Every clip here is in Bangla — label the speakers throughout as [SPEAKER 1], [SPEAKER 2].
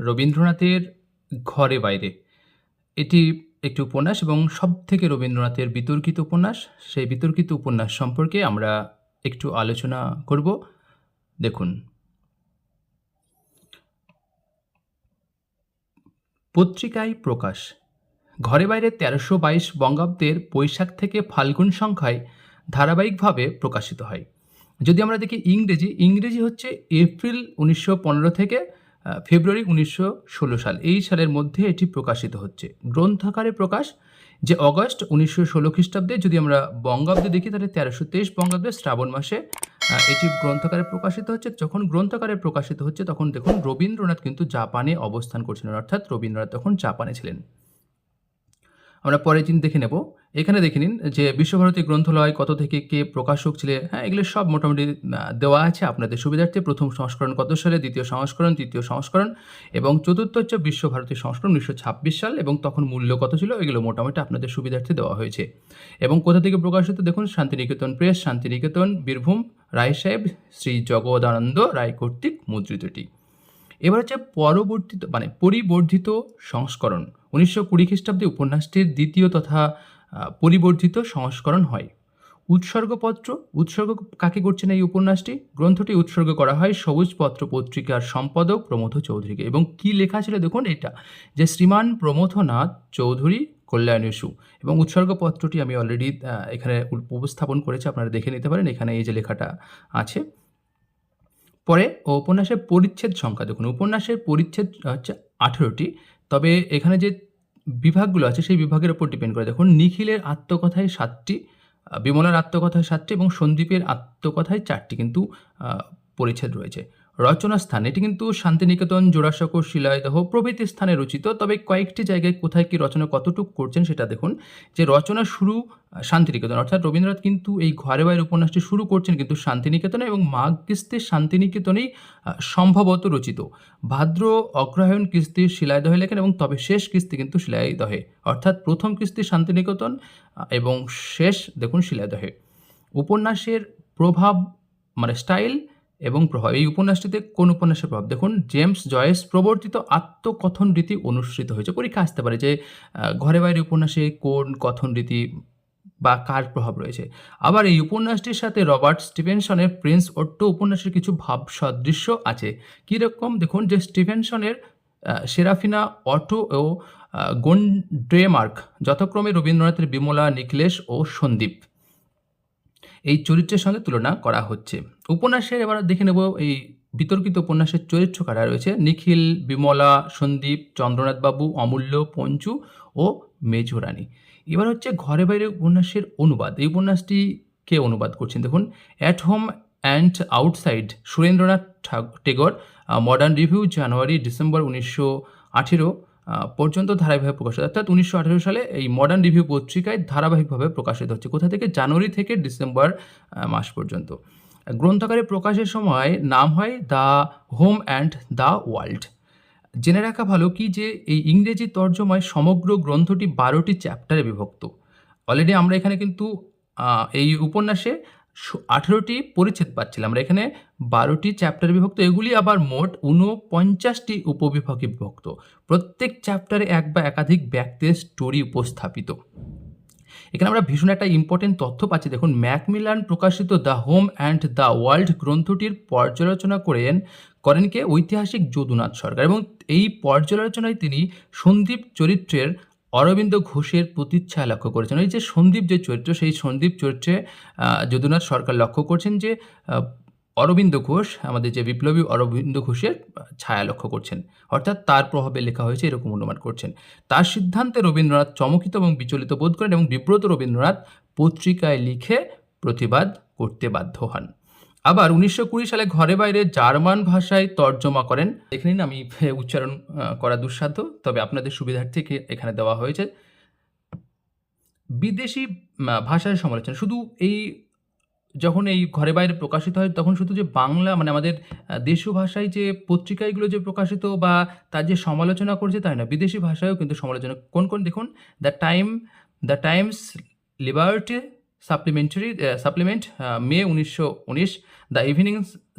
[SPEAKER 1] রবীন্দ্রনাথের ঘরে বাইরে। এটি একটি উপন্যাস এবং সব থেকে রবীন্দ্রনাথের বিতর্কিত উপন্যাস। সেই বিতর্কিত উপন্যাস সম্পর্কে আমরা একটু আলোচনা করব। দেখুন। পত্রিকায় প্রকাশ। ঘরে বাইরে তেরোশো বাইশ বঙ্গাব্দের বৈশাখ থেকে ফাল্গুন সংখ্যায় ধারাবাহিকভাবে প্রকাশিত হয়। যদি আমরা দেখি ইংরেজি ইংরেজি হচ্ছে এপ্রিল উনিশশো পনেরো থেকে ফেব্রুয়ারি উনিশশো ষোলো সাল। এই সালের মধ্যে এটি প্রকাশিত হচ্ছে। গ্রন্থাকারে প্রকাশ যে অগস্ট উনিশশো ষোলো খ্রিস্টাব্দে যদি আমরা বঙ্গাব্দে দেখি, তাহলে তেরোশো তেইশ বঙ্গাব্দে শ্রাবণ মাসে এটি গ্রন্থাকারে প্রকাশিত হচ্ছে। যখন গ্রন্থাকারে প্রকাশিত হচ্ছে, তখন দেখুন রবীন্দ্রনাথ কিন্তু জাপানে অবস্থান করছিলেন। অর্থাৎ রবীন্দ্রনাথ তখন জাপানে ছিলেন। আমরা পরের দিন দেখে নেব। এখানে দেখে নিন যে বিশ্বভারতী গ্রন্থালয় কত থেকে কে প্রকাশক ছিলেন হ্যাঁ এগুলো সব মোটামুটি দেওয়া আছে। আপনাদের সুবিধার্থে প্রথম সংস্করণ কত সালে, দ্বিতীয় সংস্করণ, তৃতীয় সংস্করণ এবং চতুর্থ হচ্ছে বিশ্বভারতী সংস্করণ উনিশশো ছাব্বিশ সাল এবং তখন মূল্য কত ছিল? এগুলো মোটামুটি আপনাদের সুবিধার্থে দেওয়া হয়েছে। এবং কোথা থেকে প্রকাশিত? দেখুন, শান্তিনিকেতন প্রেস, শান্তিনিকেতন, বীরভূম, রায় সাহেব, শ্রী জগদানন্দ রায় কর্তৃক মুদ্রিতটি। এবার হচ্ছে পরবর্তী মানে পরিবর্ধিত সংস্করণ। উনিশশো কুড়ি খ্রিস্টাব্দে উপন্যাসটির দ্বিতীয় তথা পরিবর্ধিত সংস্করণ হয়। উৎসর্গপত্র, উৎসর্গ কাকে করছেন এই উপন্যাসটি? গ্রন্থটি উৎসর্গ করা হয় সবুজপত্র পত্রিকার সম্পাদক প্রমথ চৌধুরীকে। এবং কি লেখা ছিল দেখুন এটা? যে শ্রীমান প্রমথনাথ চৌধুরী কল্যাণীসু এবং উৎসর্গপত্রটি আমি অলরেডি এখানে উপস্থাপন করেছি, আপনারা দেখে নিতে পারেন এখানে এই যে লেখাটা আছে। পরে উপন্যাসের পরিচ্ছেদ সংখ্যা দেখুন। উপন্যাসের পরিচ্ছেদ হচ্ছে আঠেরোটি। তবে এখানে যে বিভাগগুলো আছে, সেই বিভাগের ওপর ডিপেন্ড করে। দেখুন, নিখিলের আত্মকথায় সাতটি বিমলার আত্মকথায় সাতটি এবং সন্দীপের আত্মকথায় চারটি কিন্তু পরিচ্ছেদ রয়েছে। রচনা স্থান, এটি কিন্তু শান্তিনিকেতন, জোড়াসাঁকো শিলায়দহ প্রভৃতি স্থানে রচিত। তবে কয়েকটি জায়গায় কোথায় কি রচনা কতটুকু করছেন সেটা দেখুন। যে রচনা শুরু শান্তিনিকেতন, অর্থাৎ রবীন্দ্রনাথ কিন্তু এই ঘরে বাইরের উপন্যাসটি শুরু করছেন কিন্তু শান্তিনিকেতনে এবং মাঘ কিস্তির শান্তিনিকেতনেই সম্ভবত রচিত। ভাদ্র, অগ্রহায়ণ কিস্তির শিলাইদহে লেখেন এবং তবে শেষ কিস্তি কিন্তু শিলাইদহে, অর্থাৎ প্রথম কিস্তি শান্তিনিকেতন এবং শেষ দেখুন শিলাইদহে। উপন্যাসের প্রভাব মানে স্টাইল এবং প্রভাব। এই উপন্যাসটিতে কোন উপন্যাসের প্রভাব? দেখুন, জেমস জয়েস প্রবর্তিত আত্মকথন রীতি অনুসৃত হয়েছে। পরীক্ষা আসতে পারে যে ঘরে বাইরে উপন্যাসে কোন কথন রীতি বা কার প্রভাব রয়েছে। আবার এই উপন্যাসটির সাথে রবার্ট স্টিভেনসনের প্রিন্স ওট্টো উপন্যাসের কিছু ভাব সদৃশ্য আছে। কীরকম? দেখুন, যে স্টিভেনসনের সেরাফিনা অটো ও গোন্ড্রেমার্ক, যথাক্রমে রবীন্দ্রনাথের বিমলা নিকলেশ ও সন্দীপ। এই চরিত্রের সঙ্গে তুলনা করা হচ্ছে। উপন্যাসের এবার দেখে নেব এই বিতর্কিত উপন্যাসের চরিত্র কারা রয়েছে। নিখিল, বিমলা, সন্দীপ, চন্দ্রনাথ বাবু, অমূল্য, পঞ্চু ও মেজরানী এবার হচ্ছে ঘরে বাইরে উপন্যাসের অনুবাদ। এই উপন্যাসটি কে অনুবাদ করছেন? দেখুন at home and outside Surendranath Tagore modern review January December উনিশশো আঠেরো। পর্যন্ত ধারাবাহিকভাবে প্রকাশিত। অর্থাৎ উনিশশো আঠেরো সালে এই মডার্ন রিভিউ পত্রিকায় ধারাবাহিকভাবে প্রকাশিত হচ্ছে। কোথা থেকে? জানুয়ারি থেকে ডিসেম্বর মাস পর্যন্ত। গ্রন্থাকারে প্রকাশের সময় নাম হয় the home and the world. জেনে রাখা ভালো কি যে এই ইংরেজি তর্জমায় সমগ্র গ্রন্থটি বারোটি চ্যাপ্টারে বিভক্ত। অলরেডি আমরা এখানে কিন্তু এই উপন্যাসে আঠেরোটি পরিচ্ছেদ পাচ্ছিলাম আমরা। এখানে বারোটি চ্যাপ্টার বিভক্ত, এগুলি আবার মোট ঊনপঞ্চাশটি উপবিভাগে বিভক্ত। প্রত্যেক চ্যাপ্টারে এক বা একাধিক ব্যক্তির স্টোরি উপস্থাপিত। এখানে আমরা ভীষণ একটা ইম্পর্টেন্ট তথ্য পাচ্ছি। দেখুন, ম্যাকমিলান প্রকাশিত the home and the world গ্রন্থটির পর্যালোচনা করেন করেন কে? ঐতিহাসিক যদুনাথ সরকার। এবং এই পর্যালোচনায় তিনি সন্দীপ চরিত্রের অরবিন্দ ঘোষের প্রতিচ্ছায়া লক্ষ্য করেছেন। এই যে সন্দীপ যে চরিত্র, সেই সন্দীপ চরিত্রে যদুনাথ সরকার লক্ষ্য করছেন যে অরবিন্দ ঘোষ, আমাদের যে বিপ্লবী অরবিন্দ ঘোষের ছায়া লক্ষ্য করছেন। অর্থাৎ তার প্রভাবে লেখা হয়েছে এরকম অনুমান করছেন। তার সিদ্ধান্তে রবীন্দ্রনাথ চমকিত এবং বিচলিত বোধ করেন এবং বিব্রত রবীন্দ্রনাথ পত্রিকায় লিখে প্রতিবাদ করতে বাধ্য হন। আবার উনিশশো কুড়ি সালে ঘরে বাইরে জার্মান ভাষায় তর্জমা করেন। দেখে নিন আমি উচ্চারণ করা দুঃসাধ্য, তবে আপনাদের সুবিধার্থে এখানে দেওয়া হয়েছে। বিদেশি ভাষার সমালোচনা, শুধু এই যখন এই ঘরে বাইরে প্রকাশিত হয়, তখন শুধু যে বাংলা মানে আমাদের দেশীয় ভাষায় যে পত্রিকাগুলো যে প্রকাশিত বা তার যে সমালোচনা করছে তাই না, বিদেশি ভাষায়ও কিন্তু সমালোচনা, কোন কোন, দেখুন, the time, the times liberty supplementary supplement May উনিশশো উনিশ the evening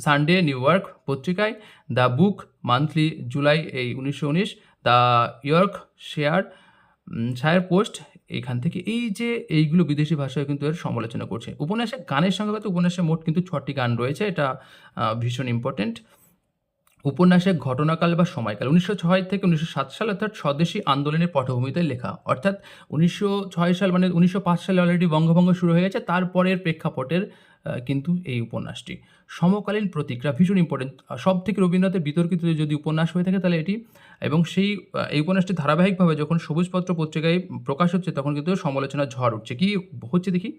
[SPEAKER 1] Sunday New York পত্রিকায় দ্য বুক মান্থলি জুলাই এই উনিশশো উনিশ the York share shire post এখান থেকে এই যে এইগুলো বিদেশি ভাষায় কিন্তু এর সমালোচনা করছে। উপন্যাসে, গানের সঙ্গে উপন্যাসে মোট কিন্তু ছটি গান রয়েছে, এটা ভীষণ ইম্পর্টেন্ট উপন্যাসের ঘটনাকাল বা সময়কাল, উনিশশো ছয় থেকে উনিশশো সাত সাল অর্থাৎ স্বদেশী আন্দোলনের পটভূমিতে লেখা। অর্থাৎ উনিশশো ছয় সাল মানে উনিশশো পাঁচ সালে অলরেডি বঙ্গভঙ্গ শুরু হয়ে গেছে, তারপরের প্রেক্ষাপটের কিন্তু এই উপন্যাসটি। সমকালীন প্রতিক্রিয়া, ভীষণ ইম্পর্টেন্ট সব থেকে রবীন্দ্রনাথের বিতর্কিত যদি উপন্যাস হয়ে থাকে তাহলে এটি। এবং সেই এই উপন্যাসটি ধারাবাহিকভাবে যখন সবুজপত্র পত্রিকায় প্রকাশ হচ্ছে, তখন কিন্তু সমালোচনা ঝড় উঠছে। কি হচ্ছে দেখি?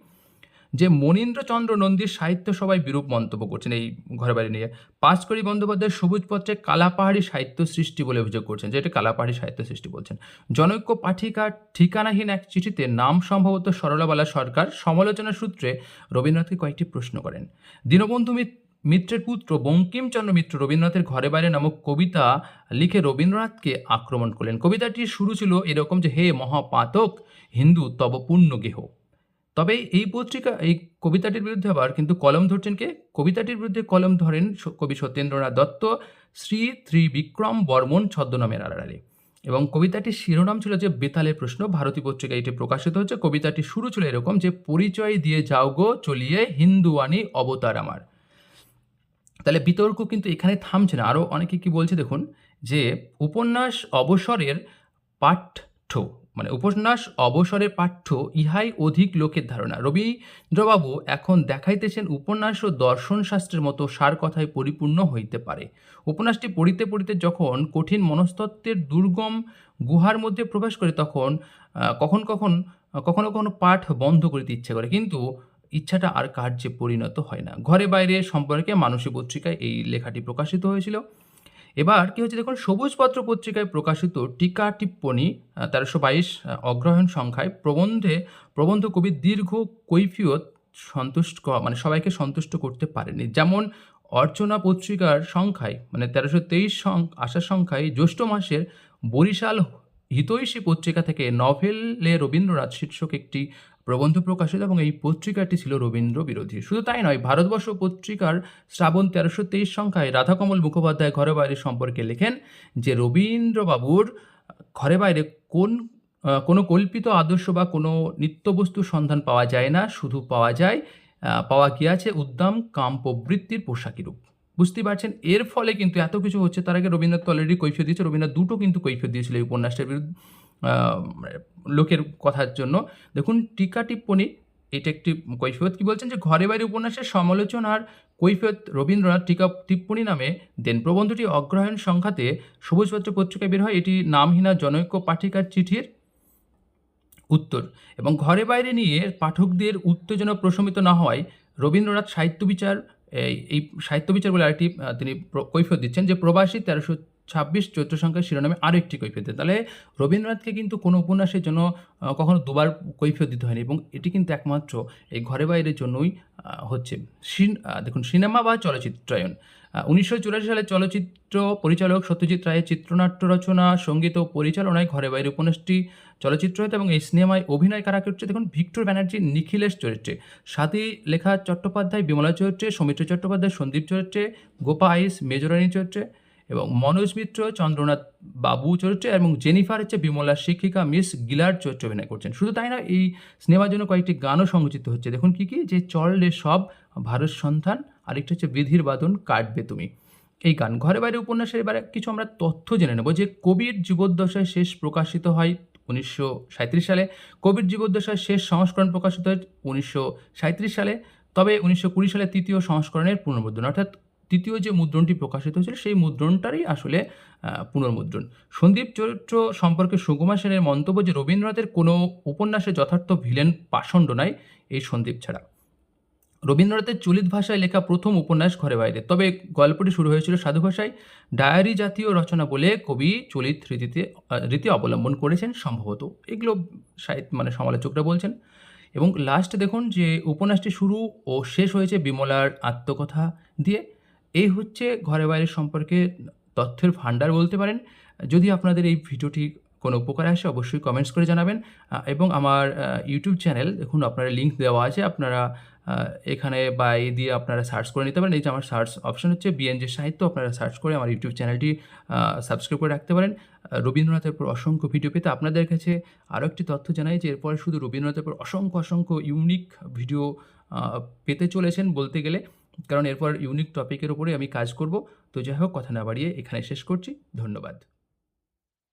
[SPEAKER 1] যে মনীন্দ্রচন্দ্র নন্দীর সাহিত্য সভায় বিরূপ মন্তব্য করছেন এই ঘরে বাড়ি নিয়ে। পাঁচকড়ি বন্দ্যোপাধ্যায়ের সবুজ পত্রে কালাপাহাড়ি সাহিত্য সৃষ্টি বলে অভিযোগ করছেন, যে এটা কালাপাহাড়ি সাহিত্য সৃষ্টি বলছেন। জনৈক্য পাঠিকার ঠিকানাহীন এক চিঠিতে নাম সম্ভবত সরলাবালা সরকার। সমালোচনার সূত্রে রবীন্দ্রনাথকে কয়েকটি প্রশ্ন করেন। দীনবন্ধু মিত্রের পুত্র বঙ্কিমচন্দ্র মিত্র রবীন্দ্রনাথের ঘরে বাইরে নামক কবিতা লিখে রবীন্দ্রনাথকে আক্রমণ করলেন। কবিতাটির শুরু ছিল এরকম যে, হে মহাপাতক হিন্দু তব পূর্ণ গেহ। তবে এই পত্রিকা, এই কবিতাটির বিরুদ্ধে আবার কিন্তু কলম ধরছেন কে? কবিতাটির বিরুদ্ধে কলম ধরেন কবি সত্যেন্দ্রনাথ দত্ত, শ্রী ত্রিবিক্রম বর্মন ছদ্মনামের আড়ালে। এবং কবিতাটির শিরোনাম ছিল যে, বেতালের প্রশ্ন ভারতী পত্রিকায় এটি প্রকাশিত হচ্ছে কবিতাটি শুরু ছিল এরকম যে, পরিচয় দিয়ে যাও গো, চলিয়ে হিন্দু আনি অবতার আমার। তাহলে বিতর্ক কিন্তু এখানে থামছে না। আরও অনেকে কি বলছে দেখুন যে, উপন্যাস অবসরের পাঠ্য মানে উপন্যাস, অবসরের পাঠ্য ইহাই অধিক লোকের ধারণা। রবীন্দ্রবাবু এখন দেখাইতেছেন উপন্যাস ও দর্শন শাস্ত্রের মতো সার কথায় পরিপূর্ণ হইতে পারে। উপন্যাসটি পড়িতে পড়িতে যখন কঠিন মনস্তত্ত্বের দুর্গম গুহার মধ্যে প্রবেশ করে তখন কখন কখন, কখনো কখনো পাঠ বন্ধ করিতে ইচ্ছে করে, কিন্তু ইচ্ছাটা আর কার্যে পরিণত হয় না। ঘরে বাইরে সম্পর্কে মানসী পত্রিকায় এই লেখাটি প্রকাশিত হয়েছিল। এবার কি হচ্ছে দেখুন, সবুজপত্র পত্রিকায় প্রকাশিত টিকা টিপ্পনী তেরোশো বাইশ অগ্রহায়ণ সংখ্যায় প্রবন্ধে, প্রবন্ধ কবির দীর্ঘ কৈফিয়ত সন্তুষ্ট মানে সবাইকে সন্তুষ্ট করতে পারেনি যেমন অর্চনা পত্রিকার সংখ্যায় মানে তেরোশো তেইশ আসার সংখ্যায় জ্যৈষ্ঠ মাসের বরিশাল হিতৈষী পত্রিকা থেকে নভেলে রবীন্দ্রনাথ শীর্ষক একটি প্রবন্ধ প্রকাশিত এবং এই পত্রিকাটি ছিল রবীন্দ্র বিরোধী। শুধু তাই নয়, ভারতবর্ষ পত্রিকার শ্রাবণ তেরোশো তেইশ সংখ্যায় রাধাকমল মুখোপাধ্যায় ঘরে বাইরে সম্পর্কে লেখেন যে রবীন্দ্রবাবুর ঘরে বাইরে কোন কোনো কল্পিত আদর্শ বা কোনো নিত্যবস্তুর সন্ধান পাওয়া যায় না, শুধু পাওয়া যায় পাওয়া গিয়াছে উদ্দাম কাম প্রবৃত্তির পোশাকি রূপ। বুঝতে পারছেন? এর ফলে কিন্তু এত কিছু হচ্ছে, তার আগে রবীন্দ্রনাথ অলরেডি কৈফিয়ত দিয়েছে, রবীন্দ্রনাথ দুটো কিন্তু কৈফিয়ত দিয়েছিল এই উপন্যাসটার বিরুদ্ধে। লোকের কথার জন্য। দেখুন, টিকা টিপ্পণী, এটা একটি কৈফিয়ত। কি বলছেন যে, ঘরে বাইরে উপন্যাসের সমালোচনার কৈফিয়ত রবীন্দ্রনাথ টিকা টিপ্পনী নামে দেন। প্রবন্ধটি অগ্রহায়ণ সংখ্যাতে সবুজপত্র পত্রিকায় বের হয়। এটি নামহীনা জনৈক্য পাঠিকার চিঠির উত্তর। এবং ঘরে বাইরে নিয়ে পাঠকদের উত্তেজনা প্রশমিত না হওয়ায় রবীন্দ্রনাথ সাহিত্য বিচার, এই সাহিত্য বিচার বলে আরেকটি তিনি কৈফিয়ত দিচ্ছেন যে, প্রবাসী তেরোশো ছাব্বিশ চৈত্র সংখ্যার শিরোনামে আরও একটি কৈফিয়ত তাহলে রবীন্দ্রনাথকে কিন্তু কোনো উপন্যাসের জন্য কখনো দুবার কৈফিয়ত দিতে হয়নি এবং এটি কিন্তু একমাত্র এই ঘরে বাইরের জন্যই হচ্ছে। দেখুন, সিনেমা বা চলচ্চিত্রায়ন উনিশশো চুরাশি সালে চলচ্চিত্র পরিচালক সত্যজিৎ রায়ের চিত্রনাট্য রচনা, সংগীত ও পরিচালনায় ঘরে বাইরে উপন্যাসটি চলচ্চিত্র হয়েছে এবং এই সিনেমায় অভিনয় কারা করছে? দেখুন, ভিক্টর ব্যানার্জি, নিখিলেশ চরিত্রে, সাথী লেখা চট্টোপাধ্যায়, বিমলা চরিত্রে, সৌমিত্র চট্টোপাধ্যায়, সন্দীপ চরিত্রে, গোপা আইস, মেজরানী চরিত্রে এবং মনোজ মিত্র, চন্দ্রনাথ বাবু চরিত্রে এবং জেনিফার হচ্ছে বিমলার শিক্ষিকা, মিস গিলার চরিত্রে অভিনয় করছেন। শুধু তাই না এই সিনেমার জন্য কয়েকটি গানও সংযোজিত হচ্ছে। দেখুন কি কি? যে চললে সব, ভারত সন্ধান, আরেকটা হচ্ছে বিধির বাদন কাটবে তুমি। এই গান ঘরে বাইরে উপন্যাসের এবারে কিছু আমরা তথ্য জেনে নেব যে কবির জীবদ্দশায় শেষ প্রকাশিত হয় উনিশশো সালে। কবির জীবদ্দশায় শেষ সংস্করণ প্রকাশিত হয় উনিশশো সালে। তবে উনিশশো কুড়ি সালে তৃতীয় সংস্করণের পুনর্মুদ্রণ অর্থাৎ তৃতীয় যে মুদ্রণটি প্রকাশিত হয়েছিল, সেই মুদ্রণটারই আসলে পুনর্মুদ্রণ। সন্দীপ চরিত্র সম্পর্কে সুকুমার সেনের মন্তব্য যে রবীন্দ্রনাথের কোনো উপন্যাসে যথার্থ ভিলেন পাষণ্ড নয়, এই সন্দীপ ছাড়া। রবীন্দ্রনাথের চলিত ভাষায় লেখা প্রথম উপন্যাস ঘরে বাইরে। তবে গল্পটি শুরু হয়েছিল সাধু ভাষায়। ডায়েরি জাতীয় রচনা বলে কবি চলিত রীতিতে রীতি অবলম্বন করেছেন সম্ভবত। এগুলো সাহিত্য মানে সমালোচকরা বলছেন। এবং লাস্টে দেখুন যে উপন্যাসটি শুরু ও শেষ হয়েছে বিমলার আত্মকথা দিয়ে। এই হচ্ছে ঘরে বাইরে সম্পর্কে তথ্যের ভাণ্ডার বলতে পারেন। যদি আপনাদের এই ভিডিওটি কোনো উপকার আসে, অবশ্যই কমেন্টস করে জানাবেন। এবং আমার ইউটিউব চ্যানেল দেখুন আপনারা লিঙ্ক দেওয়া আছে, আপনারা এখানে বা এই দিয়ে আপনারা সার্চ করে নিতে পারেন। এই যে আমার সার্চ অপশন হচ্ছে বিএনজি সাহিত্য, আপনারা সার্চ করে আমার ইউটিউব চ্যানেলটি সাবস্ক্রাইব করে রাখতে পারেন। রবীন্দ্রনাথের উপর অসংখ্য ভিডিও পেতে আপনাদের কাছে আরও একটি তথ্য জানাই যে এরপরে শুধু রবীন্দ্রনাথের উপর অসংখ্য অসংখ্য ইউনিক ভিডিও পেতে চলেছেন বলতে গেলে। কারণ এরপর ইউনিক টপিকের উপরে আমি কাজ করব। তো যাই হোক, কথা না বাড়িয়ে এখানে শেষ করছি। ধন্যবাদ।